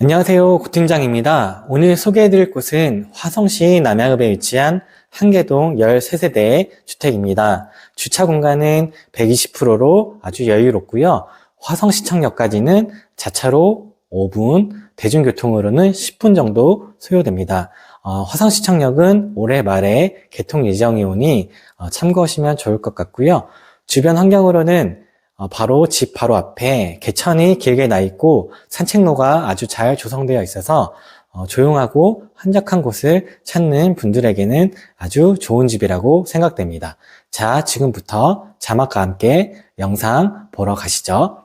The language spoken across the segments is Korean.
안녕하세요. 고팀장입니다. 오늘 소개해드릴 곳은 화성시 남양읍에 위치한 한계동 13세대 주택입니다. 주차 공간은 120%로 아주 여유롭고요. 화성시청역까지는 자차로 5분, 대중교통으로는 10분 정도 소요됩니다. 어, 화성시청역은 올해 말에 개통 예정이 오니 어, 참고하시면 좋을 것 같고요. 주변 환경으로는 어, 바로 집 바로 앞에 개천이 길게 나 있고 산책로가 아주 잘 조성되어 있어서 어, 조용하고 한적한 곳을 찾는 분들에게는 아주 좋은 집이라고 생각됩니다. 자, 지금부터 자막과 함께 영상 보러 가시죠.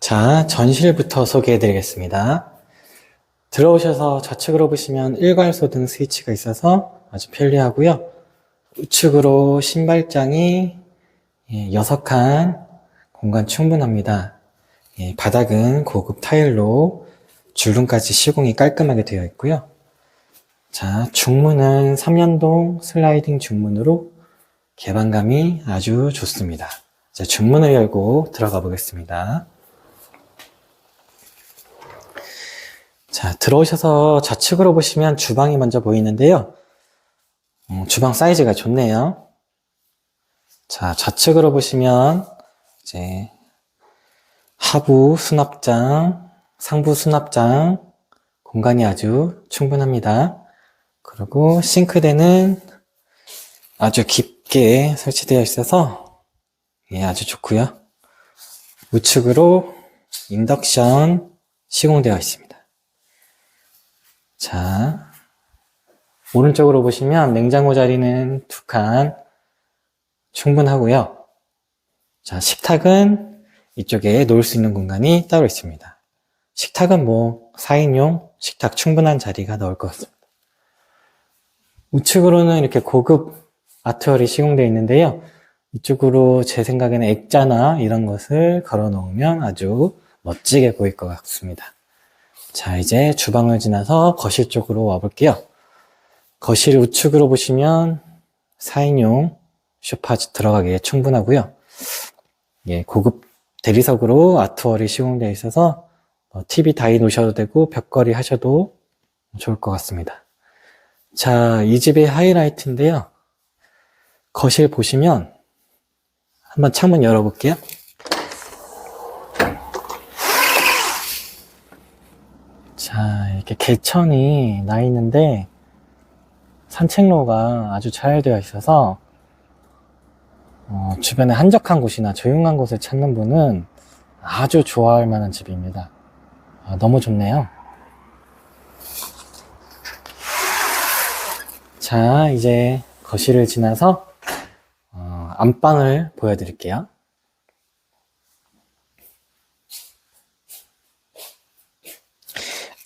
자, 전실부터 소개해 드리겠습니다. 들어오셔서 좌측으로 보시면 일괄소 등 스위치가 있어서 아주 편리하고요. 우측으로 신발장이 6칸 공간 충분합니다. 예, 바닥은 고급 타일로 줄눈까지 시공이 깔끔하게 되어 있고요. 자, 중문은 3연동 슬라이딩 중문으로 개방감이 아주 좋습니다. 자, 중문을 열고 들어가 보겠습니다. 자, 들어오셔서 좌측으로 보시면 주방이 먼저 보이는데요. 음, 주방 사이즈가 좋네요. 자, 좌측으로 보시면 이제 하부 수납장, 상부 수납장 공간이 아주 충분합니다. 그리고 싱크대는 아주 깊게 설치되어 있어서 예, 아주 좋고요. 우측으로 인덕션 시공되어 있습니다. 자, 오른쪽으로 보시면 냉장고 자리는 두 칸 충분하고요. 자, 식탁은 이쪽에 놓을 수 있는 공간이 따로 있습니다. 식탁은 뭐 4인용 식탁 충분한 자리가 나올 것 같습니다. 우측으로는 이렇게 고급 아트월이 시공되어 있는데요. 이쪽으로 제 생각에는 액자나 이런 것을 걸어 놓으면 아주 멋지게 보일 것 같습니다. 자, 이제 주방을 지나서 거실 쪽으로 와볼게요. 거실 우측으로 보시면 4인용 쇼파 들어가기에 충분하고요. 예, 고급 대리석으로 아트월이 시공되어 있어서 TV 다이 놓으셔도 되고 벽걸이 하셔도 좋을 것 같습니다. 자, 이 집의 하이라이트인데요. 거실 보시면 한번 창문 열어볼게요. 자, 이렇게 개천이 나 있는데 산책로가 아주 잘 되어 있어서 어, 주변에 한적한 곳이나 조용한 곳을 찾는 분은 아주 좋아할 만한 집입니다. 아, 너무 좋네요. 자, 이제 거실을 지나서 어, 안방을 보여드릴게요.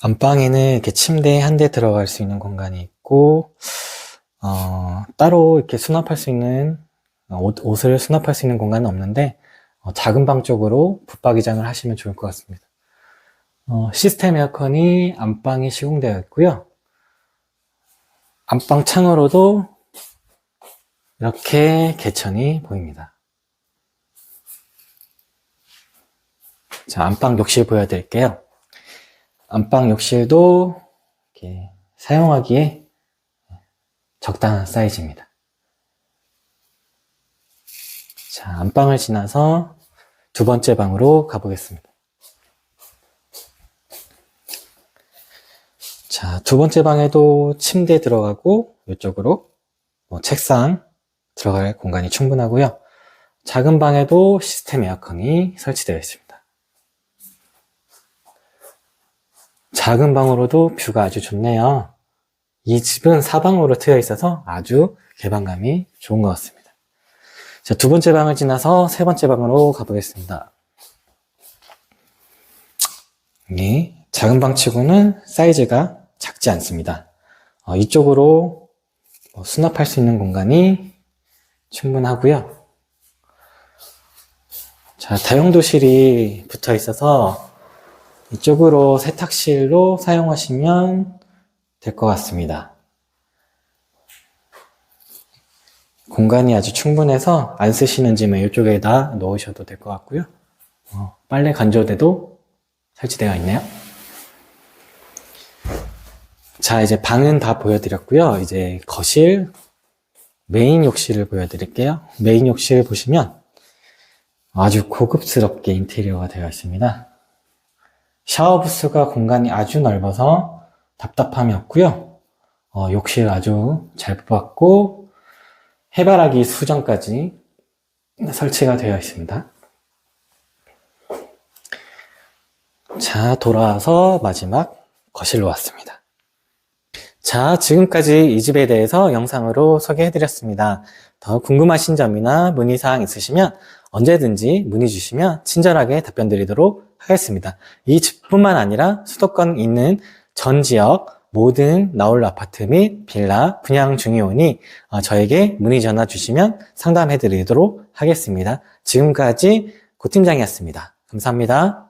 안방에는 이렇게 침대 한 대 들어갈 수 있는 공간이 있고, 어, 따로 이렇게 수납할 수 있는, 옷, 옷을 수납할 수 있는 공간은 없는데, 어, 작은 방 쪽으로 붙박이장을 하시면 좋을 것 같습니다. 어, 시스템 에어컨이 안방에 시공되어 있고요. 안방 창으로도 이렇게 개천이 보입니다. 자, 안방 욕실 보여드릴게요. 안방 욕실도 이렇게 사용하기에 적당한 사이즈입니다. 자, 안방을 지나서 두 번째 방으로 가보겠습니다. 자, 두 번째 방에도 침대 들어가고 이쪽으로 뭐 책상 들어갈 공간이 충분하고요. 작은 방에도 시스템 에어컨이 설치되어 있습니다. 작은 방으로도 뷰가 아주 좋네요. 이 집은 사방으로 트여 있어서 아주 개방감이 좋은 것 같습니다. 자, 두 번째 방을 지나서 세 번째 방으로 가보겠습니다. 이 작은 방 치고는 사이즈가 작지 않습니다. 어, 이쪽으로 뭐 수납할 수 있는 공간이 충분하고요. 자, 다용도실이 붙어 있어서 이쪽으로 세탁실로 사용하시면 될 것 같습니다. 공간이 아주 충분해서 안 쓰시는 짐은 이쪽에다 넣으셔도 될 것 같고요. 어, 빨래 건조대도 설치되어 있네요. 자, 이제 방은 다 보여드렸고요. 이제 거실, 메인 욕실을 보여드릴게요. 메인 욕실 보시면 아주 고급스럽게 인테리어가 되어 있습니다. 샤워 부스가 공간이 아주 넓어서 답답함이 없고요. 어, 욕실 아주 잘 뽑았고 해바라기 수정까지 설치가 되어 있습니다. 자, 돌아와서 마지막 거실로 왔습니다. 자, 지금까지 이 집에 대해서 영상으로 소개해드렸습니다. 더 궁금하신 점이나 문의사항 있으시면 언제든지 문의 주시면 친절하게 답변 드리도록 하겠습니다. 이 집뿐만 아니라 수도권 있는 전 지역 모든 나홀 아파트 및 빌라 분양 중이오니 어, 저에게 문의 전화 주시면 상담해 드리도록 하겠습니다. 지금까지 고팀장이었습니다. 감사합니다.